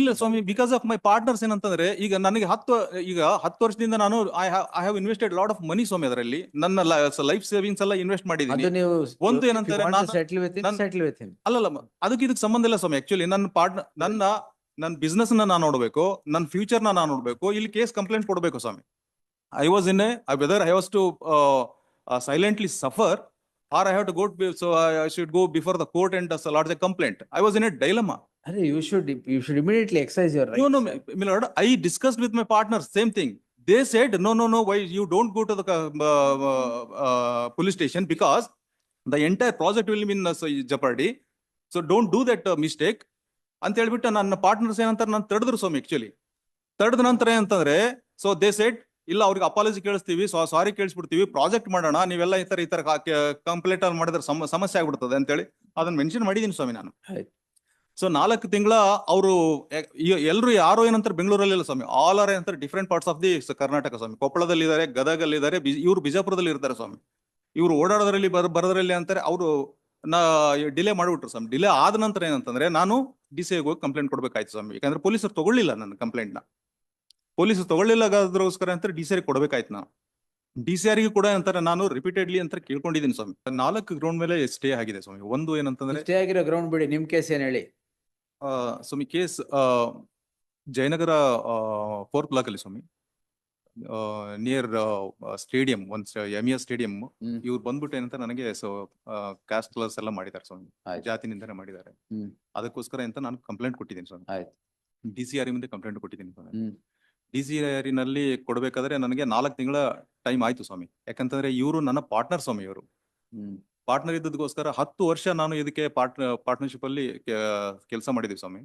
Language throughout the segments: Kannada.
ಇಲ್ಲ ಸ್ವಾಮಿ ಬಿಕಾಸ್ ಆಫ್ ಮೈ ಪಾರ್ಟ್ನರ್ಸ್ ಏನಂತಂದ್ರೆ ಈಗ ನನಗೆ ಹತ್ತು ಈಗ ಹತ್ತು ವರ್ಷದಿಂದ ನಾನು I I have invested lot of money ಸ್ವಾಮಿ ಅದರಲ್ಲಿ. ನನ್ನ ಲೈಫ್ ಸೇವಿಂಗ್ಸ್ ಎಲ್ಲ ಇನ್ವೆಸ್ಟ್ ಮಾಡಿದ್ದೀನಿ. ಒಂದು ಏನಂತಾರೆ ಅಲ್ಲಲ್ಲ ಅದಕ್ಕೆ ಇದಕ್ಕೆ ಸಂಬಂಧ ಇಲ್ಲ ಸ್ವಾಮಿ ಆಕ್ಚುಲಿ ನನ್ನ ಪಾರ್ಟ್ನರ್ ನನ್ನ ನನ್ನ ಬಿಸ್ನೆಸ್ನ ನಾನು ನೋಡಬೇಕು ನನ್ನ ಫ್ಯೂಚರ್ನ ನಾನು ನೋಡಬೇಕು ಇಲ್ಲಿ ಕೇಸ್ ಕಂಪ್ಲೇಂಟ್ ಕೊಡಬೇಕು ಸ್ವಾಮಿ. I was in a weather I was to silently suffer or I have to go so I should go before the court and lot a complaint I was in a dilemma ಅರೆ should you should immediately exercise your rights. No, no, my lord, I discussed with my partner, same thing. They said, no, no, no, why you don't go to the uh, uh, uh, police station because the entire project will be in uh, so- jeopardy. So don't do that uh, mistake. ಅಂತ ಹೇಳ್ಬಿಟ್ಟು ನನ್ನ ಪಾರ್ಟ್ನರ್ಸ್ ಏನಂತಾರೆ ನಾನು ತಡೆದ್ರು ಸ್ವಾಮಿ ಆಕ್ಚುಲಿ ತಡೆದ ನಂತರ ಏನಂತಂದ್ರೆ ಸೊ ದೇ ಸೆಡ್ ಇಲ್ಲ ಅವ್ರಿಗೆ ಅಪಾಲಜಿ ಕೇಳಿಸ್ತೀವಿ ಸಾರಿ ಕೇಳಿಸ್ಬಿಡ್ತೀವಿ ಪ್ರಾಜೆಕ್ಟ್ ಮಾಡೋಣ ನೀವೆಲ್ಲ ಈ ತರ ಈ ತರ ಕಂಪ್ಲೇಂಟ್ ಮಾಡಿದ್ರೆ ಸಮ- ಸಮಸ್ಯೆ ಆಗ್ಬಿಡ್ತದೆ ಅಂತೇಳಿ ಅದನ್ನ ಮೆನ್ಷನ್ ಮಾಡಿದೀನಿ ಸ್ವಾಮಿ ನಾನು ಆಯ್ತು. ಸೊ ನಾಲ್ಕು ತಿಂಗಳ ಅವರು ಎಲ್ಲರೂ ಯಾರು ಏನಂತಾರೆ ಬೆಂಗಳೂರಲ್ಲಿ ಇಲ್ಲ ಸ್ವಾಮಿ ಆಲ್ ಆರ್ ಏನಂತಾರೆ different parts of the Karnataka ಸ್ವಾಮಿ. ಕೊಪ್ಪಳದಲ್ಲಿ ಇದ್ದಾರೆ ಗದಗಲ್ಲಿ ಇದ್ದಾರೆ ಇವರು ಬಿಜಾಪುರದಲ್ಲಿ ಇರ್ತಾರೆ ಸ್ವಾಮಿ. ಇವರು ಓಡಾಡೋದ್ರಲ್ಲಿ ಬರ್, ಬರೋದ್ರಲ್ಲಿ ಅಂತಾರೆ, ಅವರು ನಾ ಡಿಲೇ ಮಾಡಿಬಿಟ್ರು ಸ್ವಾಮಿ. ಡಿಲೇ ಆದ ನಂತರ ಏನಂತಂದ್ರೆ, ನಾನು ಡಿ ಸಿ ಹೋಗಿ ಕಂಪ್ಲೇಂಟ್ ಕೊಡ್ಬೇಕಾಯ್ತು ಸ್ವಾಮಿ. ಯಾಕಂದ್ರೆ ಪೊಲೀಸರು ತಗೊಳ್ಳಿಲ್ಲ ನನ್ನ ಕಂಪ್ಲೇಂಟ್ನ. ಪೊಲೀಸರು ತಗೊಳ್ಳಿಲ್ಲ ಅದಕ್ಕೋಸ್ಕರ ಅಂತ ಡಿ ಸಿ ಕೊಡ್ಬೇಕಾಯ್ತು ನಾನು. ಡಿ ಸಿ ಆರ್ಗೆ ಕೂಡ ಅಂತಾರೆ, ನಾನು ರಿಪೀಟೆಡ್ಲಿ ಅಂತ ಕೇಳ್ಕೊಂಡಿದ್ದೀನಿ ಸ್ವಾಮಿ. ನಾಲ್ಕು ಗ್ರೌಂಡ್ ಮೇಲೆ ಸ್ಟೇ ಆಗಿದೆ ಸ್ವಾಮಿ. ಒಂದು ಏನಂತಂದ್ರೆ ಸ್ಟೇ ಆಗಿರೋ ಗ್ರೌಂಡ್ ಬಿಡಿ, ನಿಮ್ ಕೇಸ್ ಏನ್ ಹೇಳಿ? ಸ್ವಾಮಿ ಕೇಸ್ ಜಯನಗರ ಫೋರ್ ಬ್ಲಾಕ್ ಅಲ್ಲಿ ಸ್ವಾಮಿ ನಿಯರ್ ಸ್ಟೇಡಿಯಂ ಒಂದ್ ಎಂ ಎಸ್ ಸ್ಟೇಡಿಯಂ. ಇವ್ರು ಬಂದ್ಬಿಟ್ಟು ಏನಂತ ನನಗೆ ಸೊ ಕ್ಯಾಸ್ಟ್ ಕ್ಲಾಸ್ ಎಲ್ಲ ಮಾಡಿದ್ದಾರೆ ಸ್ವಾಮಿ ಆಯ್ತು. ಜಾತಿನಿಂದನೇ ಮಾಡಿದ್ದಾರೆ ಹ್ಮ್. ಅದಕ್ಕೋಸ್ಕರ ಅಂತ ನಾನು ಕಂಪ್ಲೇಂಟ್ ಕೊಟ್ಟಿದ್ದೀನಿ ಸ್ವಾಮಿ ಆಯ್ತು. ಡಿ ಸಿ ಆರ್ ಮುಂದೆ ಕಂಪ್ಲೇಂಟ್ ಕೊಟ್ಟಿದ್ದೀನಿ ಸ್ವಾಮಿ ಹ್ಮ್. ಡಿ ಸಿ ನಲ್ಲಿ ಕೊಡ್ಬೇಕಾದ್ರೆ ನನಗೆ ನಾಲ್ಕು ತಿಂಗಳ ಟೈಮ್ ಆಯ್ತು ಸ್ವಾಮಿ ಯಾಕಂತಂದ್ರೆ ಇವರು ನನ್ನ ಪಾರ್ಟ್ನರ್ ಸ್ವಾಮಿ ಇವರು ಹ್ಮ್ ಪಾರ್ಟ್ನರ್ ಇದ್ದದಕ್ಕೋಸ್ಕರ ಹತ್ತು ವರ್ಷ ನಾನು ಇದಕ್ಕೆ ಪಾರ್ಟ್ನರ್ ಪಾರ್ಟ್ನರ್ಶಿಪ್ ಅಲ್ಲಿ ಕೆಲಸ ಮಾಡಿದೀವಿ ಸ್ವಾಮಿ.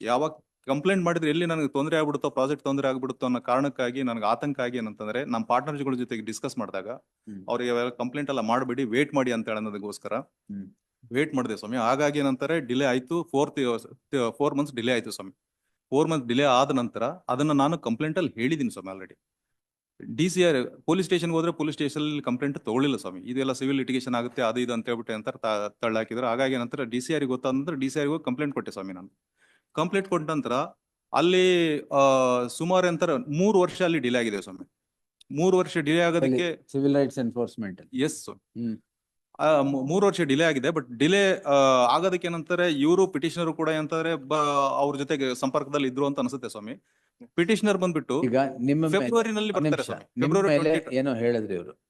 ಯಾವಾಗ ಕಂಪ್ಲೇಂಟ್ ಮಾಡಿದ್ರೆ ಎಲ್ಲಿ ನನಗೆ ತೊಂದರೆ ಆಗ್ಬಿಡುತ್ತೋ ಪ್ರಾಜೆಕ್ಟ್ ತೊಂದರೆ ಆಗ್ಬಿಡುತ್ತೋ ಅನ್ನೋ ಕಾರಣಕ್ಕಾಗಿ ನನಗೆ ಆತಂಕ ಆಗಿ ಏನಂತಂದ್ರೆ ನಮ್ಮ ಪಾರ್ಟ್ನರ್ಗಳ ಜೊತೆಗೆ ಡಿಸ್ಕಸ್ ಮಾಡಿದಾಗ. ಅವ್ರಿಗೆ ಕಂಪ್ಲೇಂಟ್ ಎಲ್ಲ ಮಾಡಬೇಡಿ ವೇಟ್ ಮಾಡಿ ಅಂತ ಹೇಳೋದಕ್ಕೋಸ್ಕರ. ವೇಟ್ ಮಾಡಿದೆ ಸ್ವಾಮಿ. ಹಾಗಾಗಿ ಏನಂತಾರೆ ಡಿಲೇ ಆಯ್ತು ಫೋರ್ತ್ ಫೋರ್ ಮಂತ್ಸ್ ಡಿಲೇ ಆಯ್ತು ಸ್ವಾಮಿ. ಫೋರ್ ಮಂತ್ ಡಿಲೇ ಆದ ನಂತರ ಅದನ್ನ ನಾನು ಕಂಪ್ಲೇಂಟ್ ಅಲ್ಲಿ ಹೇಳಿದೀನಿ ಸ್ವಾಮಿ already. D C R police ಸ್ಟೇಷನ್ಗೆ ಹೋದ್ರೆ ಪೊಲೀಸ್ ಸ್ಟೇಷನ್ ಕಂಪ್ಲೇಂಟ್ ತಗೊಳ್ಳಿಲ್ಲ ಸ್ವಾಮಿ. ಇದೆಲ್ಲ ಸಿವಿಲ್ ಲಿಟಿಗೇಷನ್ ಆಗುತ್ತೆ ಅದು ಇದು ಅಂತ ಹೇಳ್ಬಿಟ್ಟು ಅಂತ ತಳ್ಳ ಹಾಕಿದ್ರು ಹಾಗಾಗಿ ನಂತರ ಡಿ ಸಿ ಆರ್ಗೆ ಗೊತ್ತಾದ ನಂತರ ಡಿ ಸಿ ಆರ್ ಕಂಪ್ಲೇಂಟ್ ಕೊಟ್ಟೆ ಸ್ವಾಮಿ ನಾನು. ಕಂಪ್ಲೇಂಟ್ ಕೊಟ್ಟ ನಂತರ ಅಲ್ಲಿ ಸುಮಾರು ಅಂತರ ಮೂರು ವರ್ಷ ಅಲ್ಲಿ ಡಿಲೇ ಆಗಿದೆ ಸ್ವಾಮಿ. ಮೂರು ವರ್ಷ ಡಿಲೇ ಆಗೋದಕ್ಕೆ ಸಿವಿಲ್ ರೈಟ್ಸ್ ಎನ್ಫೋರ್ಸ್ಮೆಂಟ್ ಎಸ್. ಮೂರು ವರ್ಷ ಡಿಲೇ ಆಗಿದೆ ಬಟ್ ಡಿಲೇ ಆಗೋದಕ್ಕೆ ಏನಂತಾರೆ ಇವರು ಪಿಟಿಷನರು ಕೂಡ ಏನಂತಾರೆ ಅವ್ರ ಜೊತೆಗೆ ಸಂಪರ್ಕದಲ್ಲಿ ಇದ್ರು ಅಂತ ಅನ್ಸುತ್ತೆ ಸ್ವಾಮಿ. ಪಿಟಿಷನರ್ ಬಂದ್ಬಿಟ್ಟು ಈಗ ನಿಮ್ಮ ಫೆಬ್ರವರಿನಲ್ಲಿ ಬರ್ತಾರೆ ಸ್ವಾಮಿ ನಿಮ್ಮ ಫೆಬ್ರವರಿ ಮೇಲೆ 20 ಏನೋ ಹೇಳಿದ್ರಿ ಇವರು.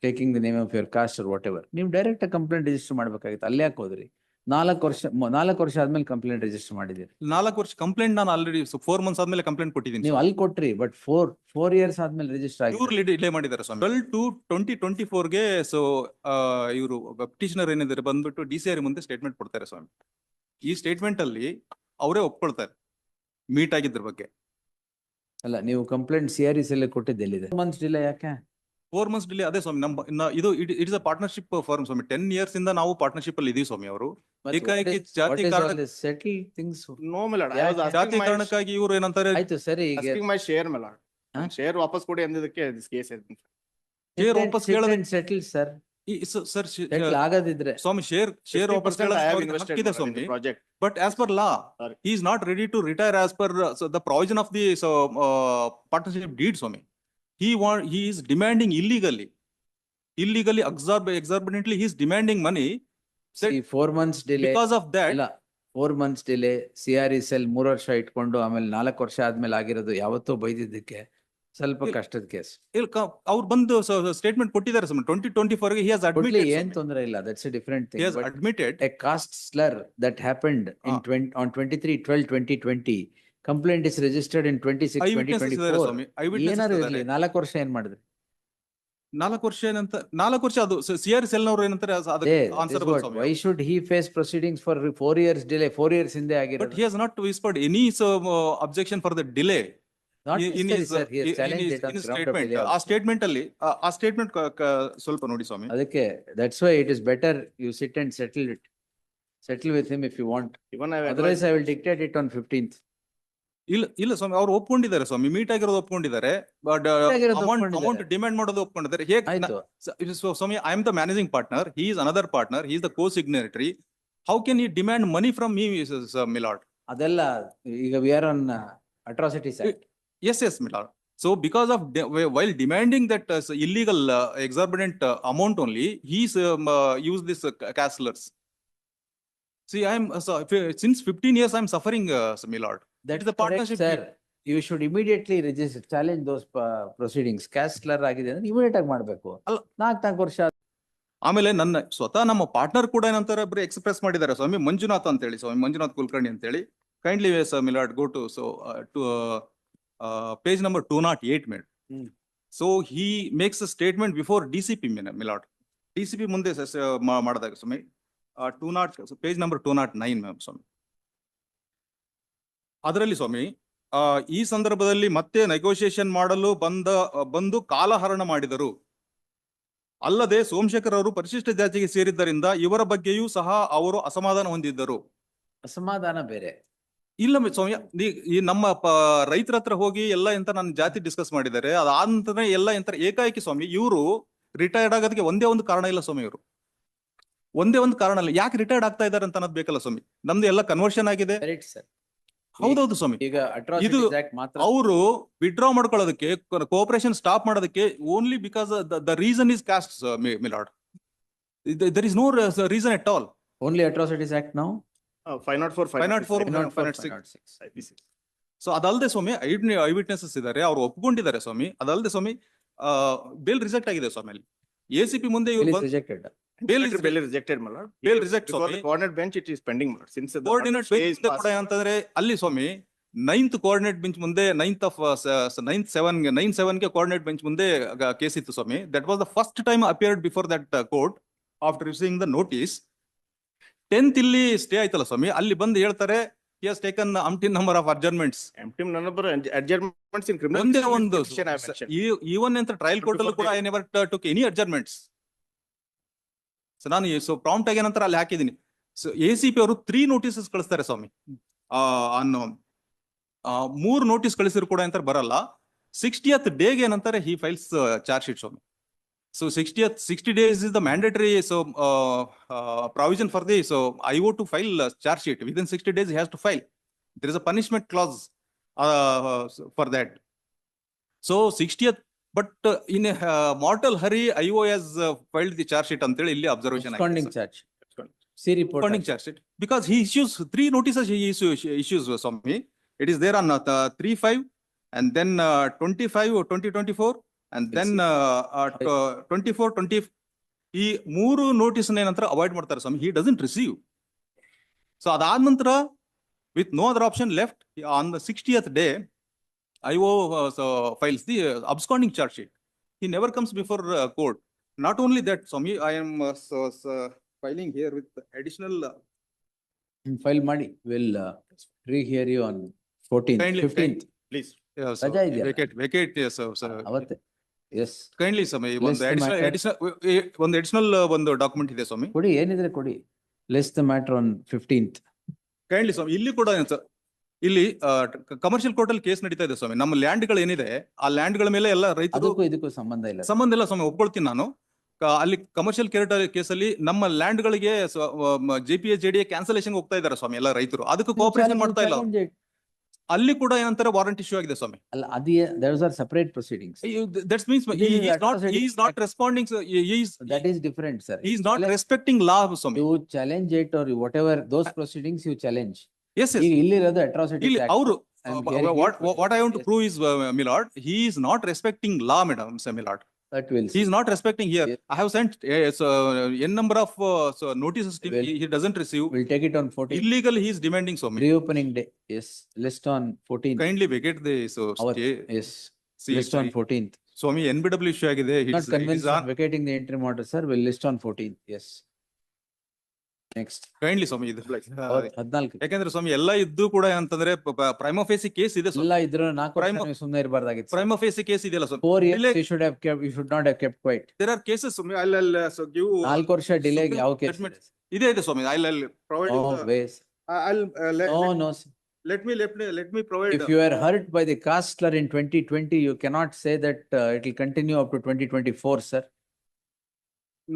Taking the name of your caste whatever ನೀವು ಡೈರೆಕ್ಟ್ ಕಂಪ್ಲೇಂಟ್ ರಿಜಿಸ್ಟರ್ ಮಾಡ್ಬೇಕಾಗಿತ್ತು. ಅಲ್ಲಿ ಯಾಕೆ ಹೋದ್ರಿ? ನಾಲ್ಕು ವರ್ಷ ಮ- ನಾಲ್ಕು ವರ್ಷ ಆದ್ಮೇಲೆ ಕಂಪ್ಲೇಂಟ್ ರಿಜಿಸ್ಟರ್ ಮಾಡಿದ್ದೀರಿ. ನಾಲ್ಕು ವರ್ಷ ಕಂಪ್ಲೇಂಟ್ ನಾನು ಆಲ್ರೆಡಿ ಫೋರ್ ಮಂತ್ಸ್ ಆದ್ಮೇಲೆ ಕಂಪ್ಲೇಂಟ್ ಕೊಟ್ಟಿದ್ದೀನಿ ನೀವು ಅಲ್ಲಿ ಕೊಟ್ರಿ ಬಟ್ ಫೋರ್ ಫೋರ್ ಇಯರ್ಸ್ ಆದ್ಮೇಲೆ ರಿಜಿಸ್ಟರ್ ಇವ್ರು ಆಗಿ ಡಿಲೇ ಮಾಡಿದ್ದಾರೆ ಸ್ವಾಮಿ. ಟ್ವೆಲ್ ಟು ಟ್ವೆಂಟಿ ಟ್ವೆಂಟಿ ಫೋರ್ಗೆ ಸೊ ಇವರು ಪಿಟಿಷನರ್ ಏನಿದ್ದಾರೆ ಬಂದ್ಬಿಟ್ಟು ಡಿ ಸಿ ಆರ್ ಮುಂದೆ ಸ್ಟೇಟ್ಮೆಂಟ್ ಕೊಡ್ತಾರೆ ಸ್ವಾಮಿ. ಈ ಸ್ಟೇಟ್ಮೆಂಟ್ ಅಲ್ಲಿ ಅವರೇ ಒಪ್ಕೊಳ್ತಾರೆ. ಮೀಟ್ ಆಗಿದ್ರ ಬಗ್ಗೆ. ಅಲ್ಲ ನೀವು ಕಂಪ್ಲೇಂಟ್ ಸಿ ಆರ್ ಇಸ್ ಅಲ್ಲಿ ಕೊಟ್ಟಿದ್ದು ಎಲ್ಲಿದೆ? ಮಂತ್ಸ್ ಡಿಲೇ ಯಾಕೆ? ಫೋರ್ ಮಂತ್ಸ್ ಡಿಲೇ ಅದೇ ಸ್ವಾಮಿ ನಮ್ಮ ಇದು ಇಟ್ಸ್ ಅ ಪಾರ್ಟ್ನರ್ಶಿಪ್ ಫಾರ್ಮ್ ಸ್ವಾಮಿ. ಟೆನ್ ಇಯರ್ಸ್ ಇಂದ ನಾವು ಪಾರ್ಟ್ನರ್ಶಿಪ್ ಅಲ್ಲಿ ಇದೀವಿ ಸ್ವಾಮಿ ಅವರು. ಏಕಾಏಕಿ ಜಾತಿ ಕಾರಣ ಸೆಟಲ್ ಥಿಂಗ್ಸ್ ನೋ asking ಜಾತಿ ಕಾರಣಕ್ಕಾಗಿ ಇವರು ಏನಂತಾರೆ? ಆಯ್ತು ಸರಿ ಈಗ my lord. ಹಾ? Share ವಾಪಸ್ ಕೊಡಿ ಅಂದಿದ್ದಕ್ಕೆ ದಿಸ್ ಕೇಸ್ been. ವಾಪಸ್ ಕೇಳೋದಕ್ಕೆ- ಸೆಟಲ್ ಸರ್ ಸರ್ ಆಗದಿದ್ರೆ ಸ್ವಾಮಿ ಶೇರ್ ಶೇರ್ ವಾಪಸ್ 50% I have ಕೇಳೋದಕ್ಕೆ invested ಹಕ್ಕಿದೆ ಸ್ವಾಮಿ project but as per law retire as per uh, so the provision of the so uh, partnership deed, Swami. He want, he is demanding illegally. Illegally exorb- exorbitantly, he is demanding money. Said ಈ four months delay because of that, ಇಲ್ಲ four months delay C R E cell ಮೂರು ವರ್ಷ ಇಟ್ಕೊಂಡು ಆಮೇಲೆ ನಾಲ್ಕು ವರ್ಷ ಆದ್ಮೇಲೆ ಆಗಿರೋದು ಯಾವತ್ತೂ ಬೈದಿದ್ದಕ್ಕೆ ಸ್ವಲ್ಪ ಕಷ್ಟದ ಕೇಸ್ ಇಲ್ ಕ- ಅವ್ರು ಬಂದು ಸ್ಟೇಟ್ಮೆಂಟ್ ಕೊಟ್ಟಿದ್ದಾರೆ ಸ್ವಾಮಿ ಟ್ವೆಂಟಿ ಟ್ವೆಂಟಿ ಫೋರ್ has ಕೊಡ್ಲಿ admitted. ಏನ್ ತೊಂದರೆ ಇಲ್ಲ that's a different thing but admitted a caste slur that happened in Ah. 20 on 23 12 2020 complaint is registered in 26 Eyewitnesses ಇದ್ದಾರೆ 2024 ಸ್ವಾಮಿ. Eyewitnesses ಏನಾರು ಇದ್ದಾರೆ. ನಾಲ್ಕು ವರ್ಷ ಏನ್ ಮಾಡಿದ್ರಿ ನಾಲ್ಕು ವರ್ಷ ಏನಂತ ನಾಲ್ಕು ವರ್ಷ ಅದು ಸಿ ಆರ್ ಎಲ್ ನವರು ಏನಂತಾರೆ answer why should he face proceedings for four years delay four years ಹಿಂದೆ But ಆಗಿರೋದು he has not whispered any for the delay uh, ಆ. ಸ್ಟೇಟ್ಮೆಂಟ್ ಅಲ್ಲಿ ಆ- ಸ್ಟೇಟ್ಮೆಂಟ್ ಸ್ವಲ್ಪ ನೋಡಿ ಸ್ವಾಮಿ ಅದಕ್ಕೆ that's why it is better you sit and settle it settle with him if you want Even I have otherwise advised- I will dictate it on 15th ಇಲ್ಲ ಇಲ್ಲ ಸ್ವಾಮಿ ಅವ್ರು ಒಪ್ಕೊಂಡಿದ್ದಾರೆ ಸ್ವಾಮಿ ಮೀಟ್ ಆಗಿರೋದು ಒಪ್ಕೊಂಡಿದ್ದಾರೆ ಬಟ್ ಅಮೌಂಟ್ ಡಿಮ್ಯಾಂಡ್ ಮಾಡೋದು ಒಪ್ಕೊಂಡಿದ್ದಾರೆ ಹೇಗೆ ಸ್ವಾಮಿ I am the managing partner he is another partner he is the co signatory how can you demand money from me milord ಅದೆಲ್ಲ ಈಗ we are on atrocities Yes, yes, Milar. So because of de- while demanding that uh, illegal uh, exorbitant uh, amount only, he um, uh, used this uh, ca- castlers. See, I'm uh, so since fifteen years I'm suffering, uh, so, my lord. That is the partnership sir you should immediately register challenge those proceedings caste slur ಆಗಿದೆ ಅಂದ್ರೆ ಇಮಿಡಿಯೇಟ್ ಆಗಿ ಮಾಡ್ಬೇಕು ಅಲ್ಲ. ನಾಲ್ಕು ನಾಲ್ಕು ವರ್ಷ ಆಮೇಲೆ ನನ್ನ ಸ್ವತಃ ನಮ್ಮ ಪಾರ್ಟ್ನರ್ ಕೂಡ ಏನಂತಾರೆ ಬರೀ ಎಕ್ಸ್ಪ್ರೆಸ್ ಮಾಡಿದ್ದಾರೆ ಸ್ವಾಮಿ ಮಂಜುನಾಥ್ ಅಂತ ಹೇಳಿ ಸ್ವಾಮಿ ಮಂಜುನಾಥ್ ಕುಲಕರ್ಣಿ ಅಂತ ಹೇಳಿ kindly ways milord go to so to page number two nought eight made hmm. So he makes a statement before D C P milord D C P ಮುಂದೆ ಸ- ಸ- ಮಾ- ಮಾಡಿದಾಗ ಸ್ವಾಮಿ. Two nought page number two nought nine ma'am ಸ್ವಾಮಿ. ಅದರಲ್ಲಿ ಸ್ವಾಮಿ ಆ, ಈ ಸಂದರ್ಭದಲ್ಲಿ ಮತ್ತೆ ನೆಗೋಷಿಯೇಷನ್ ಮಾಡಲು ಬಂದ ಬಂದು ಕಾಲಹರಣ ಮಾಡಿದರು. ಅಲ್ಲದೆ ಸೋಮಶೇಖರ್ ಅವರು ಪರಿಶಿಷ್ಟ ಜಾತಿಗೆ ಸೇರಿದ್ದರಿಂದ ಇವರ ಬಗ್ಗೆಯೂ ಸಹ ಅವರು ಅಸಮಾಧಾನ ಹೊಂದಿದ್ದರು. ಅಸಮಾಧಾನ ಬೇರೆ. ಇಲ್ಲ ಸೌಮ್ಯ ಸ್ವಾಮಿ ಈ- ನಮ್ಮ ರೈತರ ಹತ್ರ ಹೋಗಿ ಎಲ್ಲ ಎಂತ ನನ್ನ ಜಾತಿ ಡಿಸ್ಕಸ್ ಮಾಡಿದ್ದಾರೆ ಅದಾದ ನಂತರ ಎಲ್ಲ ಎಂತ ಏಕಾಏಕಿ ಸ್ವಾಮಿ ಇವರು ರಿಟೈರ್ಡ್ ಆಗೋದಕ್ಕೆ ಒಂದೇ ಒಂದು ಕಾರಣ ಇಲ್ಲ ಸ್ವಾಮಿ ಇವರು. ಒಂದೇ ಒಂದು ಕಾರಣ ಇಲ್ಲ. ಯಾಕೆ ರಿಟೈರ್ಡ್ ಆಗ್ತಾ ಇದ್ದಾರೆ ಅಂತ ಅನ್ನೋದು ಬೇಕಲ್ಲ ಸ್ವಾಮಿ. ನಮ್ದು ಎಲ್ಲ ಕನ್ವರ್ಷನ್ ಆಗಿದೆ. ಹೌದೌದು ಸ್ವಾಮಿ. ಈಗ ಇದು ಅವರು ವಿಡ್ರಾ ಮಾಡ್ಕೊಳ್ಳೋದಕ್ಕೆ ಕೋಪರೇಷನ್ ಸ್ಟಾಪ್ ಮಾಡೋದಕ್ಕೆ only because the reason is caste milord there is no reason at all only atrocities act ನಾವು five nought four 504, five nought six so ಅದಲ್ಲದೆ ಸ್ವಾಮಿ ಐ ವಿಟ್ನೆಸಸ್ ಇದ್ದಾರೆ ಅವ್ರು ಒಪ್ಕೊಂಡಿದ್ದಾರೆ ಸ್ವಾಮಿ. ಅದಲ್ಲದೆ ಸ್ವಾಮಿ ಬೇಲ್ ರಿಜೆಕ್ಟ್ ಆಗಿದೆ ಸ್ವಾಮಿ ಅಲ್ಲಿ. ಎ ಸಿ ಪಿ ಮುಂದೆ ಇವ್ರು rejected bail bench it the Swami. coordinate bench, it is pending, my lord, since the. Coordinate bench ಕೂಡ. ಅಂತಂದ್ರೆ ಅಲ್ಲಿ ಸ್ವಾಮಿ ನೈನ್ತ್ ಕೋಆರ್ಡಿನೇಟ್ ಬೆಂಚ್ ಮುಂದೆ ninth of ninth seven nine ಸೆವೆನ್ಗೆ coordinate bench ಮುಂದೆ ಕೇಸ್ ಇತ್ತು ಸ್ವಾಮಿ. That was the first time appeared before that court after receiving the notice tenth ಇಲ್ಲಿ ಸ್ಟೇ ಆಯ್ತಲ್ಲ ಸ್ವಾಮಿ? ಅಲ್ಲಿ ಬಂದು ಹೇಳ್ತಾರೆ has taken umpteen number of adjournments Empty number and adjournments in criminal. ಒಂದೇ ಒಂದು ಅಲ್ಲೂ ಕೂಡ I never took any adjournments so ನಾನು ಸೊ ಪ್ರಾಂಪ್ಟ್ ಆಗಿ ಏನಂತಾರೆ ಅಲ್ಲಿ ಹಾಕಿದ್ದೀನಿ. ಸೊ ಎ ಸಿ ಪಿ ಅವರು ತ್ರೀ ನೋಟಿಸಸ್ ಕಳಿಸ್ತಾರೆ ಸ್ವಾಮಿ. ಅನ್ನೋ ಮೂರು ಮೂರ್ ನೋಟಿಸ್ ಕಳಿಸಿದ್ರು ಕೂಡ ಅಂತ ಬರಲ್ಲ. ಸಿಕ್ಸ್ಟಿಯತ್ ಡೇಗೆ ಏನಂತಾರೆ ಹಿ ಫೈಲ್ಸ್ ಚಾರ್ಜ್ ಶೀಟ್ ಸ್ವಾಮಿ. So 60th, 60 days is the mandatory so uh, uh, provision for the so IWO to file a charge sheet. Within 60 days, he has to file. There is a punishment clause uh, for that. So 60th, but uh, in a uh, mortal hurry, IO has uh, filed the charge sheet until illi observation. Absconding charge. See report. Charge sheet. Because he issues three notices he issues, issues Swami. It is there on uh, 3-5 and then uh, 25 or 2024 and then twenty four twenty ಈ ಮೂರು ನೋಟಿಸ್ ಏನಂತರ ಅವಾಯ್ಡ್ ಮಾಡ್ತಾರೆ ಸ್ವಾಮಿ ಹಿ ಡಸಂಟ್ ರಿಸೀವ್ ಸೊ ಅದಾದ ನಂತರ with no other option left on the sixtieth day I O files the absconding charge sheet he never comes before court not only that Swami I am filing here with additional file ಮಾಡಿ will rehear you on fourteen fifteenth please ರಜಾ ಇದೆ ವೆಕೇಟ್ ವೆಕೇಟ್ ಅವತ್ತೆ ಎಸ್ ಕೈಂಡ್ಲಿ ಸ್ವಾಮಿ ಒಂದು ಅಡಿಷನಲ್ ಒಂದು ಅಡಿಷನಲ್ ಒಂದು ಡಾಕ್ಯುಮೆಂಟ್ ಇದೆ ಸ್ವಾಮಿ. ಕೊಡಿ ಏನಿದ್ರೆ ಕೊಡಿ. List the matter on fifteenth kindly ಸ್ವಾಮಿ ಇಲ್ಲಿ ಕೂಡ ಏನು sir, ಇಲ್ಲಿ ಕಮರ್ಷಿಯಲ್ ಕೋರ್ಟ್ ಅಲ್ಲಿ ಕೇಸ್ ನಡೀತಾ ಇದೆ ಸ್ವಾಮಿ. ನಮ್ಮ ಲ್ಯಾಂಡ್ಗಳು ಏನಿದೆ ಆ ಲ್ಯಾಂಡ್ಗಳ ಮೇಲೆ ಎಲ್ಲ ರೈತರು ಅದಕ್ಕೂ ಇದಕ್ಕೂ ಸಂಬಂಧ ಇಲ್ಲ ಸಂಬಂಧ ಇಲ್ಲ ಸ್ವಾಮಿ ಒಪ್ಕೊಳ್ತೀನಿ ನಾನು. ಕ- ಅಲ್ಲಿ ಕಮರ್ಷಿಯಲ್ ಕೇರ್ ಕೇಸಲ್ಲಿ ನಮ್ಮ ಲ್ಯಾಂಡ್ ಗಳಿಗೆ J P S J D cancellation ಹೋಗ್ತಾ ಇದ್ದಾರೆ ಸ್ವಾಮಿ ಎಲ್ಲ ರೈತರು. ಅದಕ್ಕೆ ಕೋಆಪರೇಷನ್ ಮಾಡ್ತಾ ಇಲ್ಲ. ಅಲ್ಲಿ ಕೂಡ ಏನಂತಾರೆ ವಾರಂಟ್ ಇಶ್ಯೂ ಆಗಿದೆ ಸ್ವಾಮಿ. ಅಲ್ಲ ಅದೇ theirs are separate proceedings that's means. Is not responding that is different sir is not respecting law Swami you challenge it or whatever those proceedings you challenge yes ಇಲ್ಲಿರೋದು ಅಟ್ರಾಸಿಟಿ ಅವರು what what I want to prove is milord he is not respecting law madam milord That will he is not respecting here. Yes. I have sent uh, so, n number of uh, so notices. to him. Well- He, he doesn't receive. Will take it on fourteen Illegal, he is demanding so many. reopening day yes list on 14th Kindly vacate the so Our- stay. yes See, list on 14th Swami NBW issue ಆಗಿದೆ. not It's- it is convinced on- of vacating the interim order sir will list on 14th yes Next kindly ಸ್ವಾಮಿ ಇದು ಹದಿನಾಲ್ಕು. ಯಾಕಂದ್ರೆ ಸ್ವಾಮಿ ಎಲ್ಲ ಇದ್ದು ಕೂಡ ಅಂತಂದ್ರೆ ಪ್ರೈಮೋಫೇಸಿ ಕೇಸ್ ಇದೆ ಇಲ್ಲ ಇದ್ರ ನಾಲ್ಕು ಪ್ರೈಮ್ ಸುಮ್ಮನೆ ಇರಬಾರ್ದಾಗಿತ್ತು ಪ್ರೈಮ್ ಕೇಸ್ ಇದೆಯಲ್ಲ ಸ್ವಾಮಿ. Four year you should have kept you should not have kept quiet there are cases Swami I so give ನಾಲ್ಕು ವರ್ಷ ಡಿಲೇ ಯಾವ ಕೇಸ್ ಇದೆ? ಇದೆ ಸ್ವಾಮಿ I provide oh base I l oh no let me let me let me provide if you are hurt by the caste slur in 2020 you cannot say that it will continue up to 2024 sir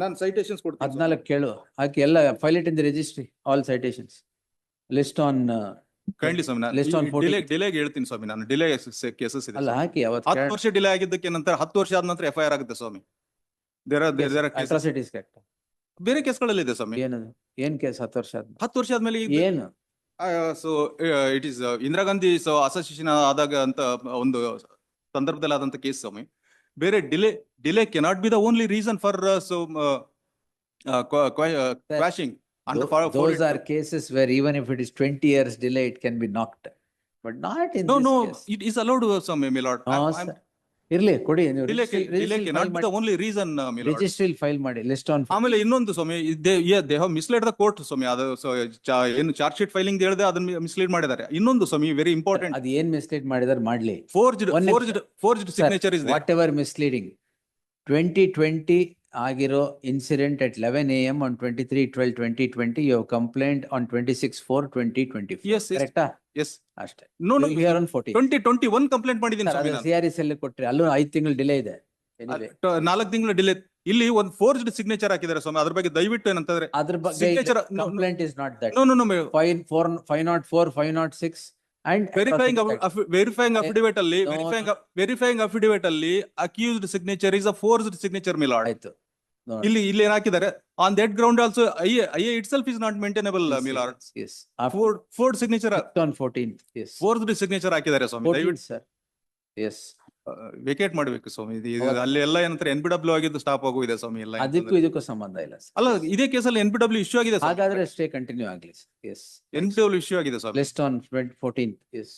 ನಾನು ಸೈಟೇಷನ್ಸ್ ಕೊಡ್ತೀನಿ ಹದಿನಾಲ್ಕು ಹದ್ನಾಲ್ಕು ಕೇಳು. ಹಾಕಿ ಎಲ್ಲ file it in the registry all citations list on kindly Swami List on ನಾನು 14. ಡಿಲೇ ಡಿಲೇಗೆ ಹೇಳ್ತೀನಿ ಸ್ವಾಮಿ ನಾನು ಡಿಲೇ ಕೇಸಸ್ ಇದೆ ಅಲ್ಲ. ಹಾಕಿ ಅವತ್ತು ಹತ್ತು ವರ್ಷ ಡಿಲೇ ಆಗಿದ್ದಕ್ಕೆ ನಂತರ ಹತ್ತು ವರ್ಷ ಆದ ನಂತರ ಎಫ್ ಐ ಆರ್ ಆಗುತ್ತೆ ಸ್ವಾಮಿ. There are there are atrocities correct ಬೇರೆ ಕೇಸ್ಗಳಲ್ಲಿ ಇದೆ ಸ್ವಾಮಿ. ಏನದು? ಏನ್ ಕೇಸ್ ಹತ್ತು ವರ್ಷ ಆದ್ಮೇಲೆ? ಹತ್ತು ವರ್ಷ ಆದ್ಮೇಲೆ ಏನು? So it is Indira Gandhi so association ಆದಾಗ ಅಂತ ಒಂದು ಸಂದರ್ಭದಲ್ಲಿ ಆದಂತ ಕೇಸ್ ಸ್ವಾಮಿ. ಬೇರೆ delay delay cannot be the only reason for so quashing those are cases where even if it is twenty years delay, it can be knocked. But not in no this no case. It is allowed Swami milord No, sir. ಇರ್ಲಿ ಕೊಡಿ ನೀವು. ಓನ್ಲಿ ರೀಸನ್ ಫೈಲ್ ಮಾಡಿ. ಲಿಸ್ಟ್ ಆನ್ ಆಮೇಲೆ ಇನ್ನೊಂದು ಸ್ವಾಮಿ they have mislead the court ಸ್ವಾಮಿ ಅದು ಏನು ಚಾರ್ಜ್ ಶೀಟ್ ಫೈಲಿಂಗ್ ಹೇಳಿದೆ ಅದನ್ನ ಮಿಸ್ಲೀಡ್ ಮಾಡಿದ್ದಾರೆ. ಇನ್ನೊಂದು ಸ್ವಾಮಿ ವೆರಿ ಇಂಪಾರ್ಟೆಂಟ್ ಅದು ಏನ್ ಮಿಸ್ಲೀಡ್ ಮಾಡಿದಾರೆ ಮಾಡ್ಲಿ. Forged forged forged signature is whatever misleading twenty twenty ಆಗಿರೋ incident at eleven A M on twenty three twelve twenty twenty you complaint on twenty six four twenty twenty yes. ಕರೆಕ್ಟಾ ಎಸ್ ಅಷ್ಟೇ. No no here on forty twenty twenty one complaint ಮಾಡಿದ್ದೀನಿ ನಾನು. ಸಿ ಆರ್ ಎಸ್ ಅಲ್ಲಿ ಕೊಟ್ರಿ. ಅಲ್ಲೂ ಐದ್ ತಿಂಗಳು ಡಿಲೇ ಇದೆ. Anyway, ಟ- ನಾಲ್ಕು ತಿಂಗಳು ಡಿಲೇ ಇಲ್ಲಿ ಒಂದು ಫೋರ್ಜ್ಡ್ ಸಿಗ್ನೇಚರ್ ಹಾಕಿದ್ದಾರೆ ಸ್ವಾಮಿ. ಅದ್ರ ಬಗ್ಗೆ ದಯವಿಟ್ಟು ಏನಂತಂದ್ರೆ ಅದ್ರ ಬಗ್ಗೆ signature- no, no. Complaint is not that no no no five four five nought four five nought six and verifying verifying affidavit ಅಲ್ಲಿ no, ವೆರಿಫೈಯಿಂಗ್ ವೆರಿಫೈಯಿಂಗ್ ಅಫಿಡವಿಟ್ ಅಲ್ಲಿ accused signature is a forced signature milord ಆಯ್ತು. ಇಲ್ಲಿ ಇಲ್ಲಿ ಏನ್ ಹಾಕಿದ್ದಾರೆ? On that ground also I I itself is not maintainable milord yes forged forged signature on fourteen S D signature ಹಾಕಿದ್ದಾರೆ ಸ್ವಾಮಿ ದಯವಿಟ್ಟು. ಸರ್ ಎಸ್ ವೇಕೇಟ್ ಮಾಡ್ಬೇಕು ಸ್ವಾಮಿ ಇದು ಅಲ್ಲಿ ಎಲ್ಲ ಏನಂತಾರೆ ಎನ್ ಬಿ ಡಬ್ಲ್ಯೂ ಆಗಿದ್ದು ಸ್ಟಾಪ್ ಆಗೋಗಿದೆ ಸ್ವಾಮಿ ಎಲ್ಲ ಅದಕ್ಕೂ ಇದಕ್ಕೂ ಸಂಬಂಧ ಇಲ್ಲ ಅಲ್ಲ ಇದೇ ಕೇಸಲ್ಲಿ ಎನ್ ಬಿ ಡಬ್ಲ್ಯೂ ಇಶ್ಯೂ ಆಗಿದೆ ಹಾಗಾದ್ರೆ ಸ್ಟೇ ಕಂಟಿನ್ಯೂ ಆಗ್ಲಿ yes N B W issue ಆಗಿದೆ ಸ್ವಾಮಿ. List on fourteen yes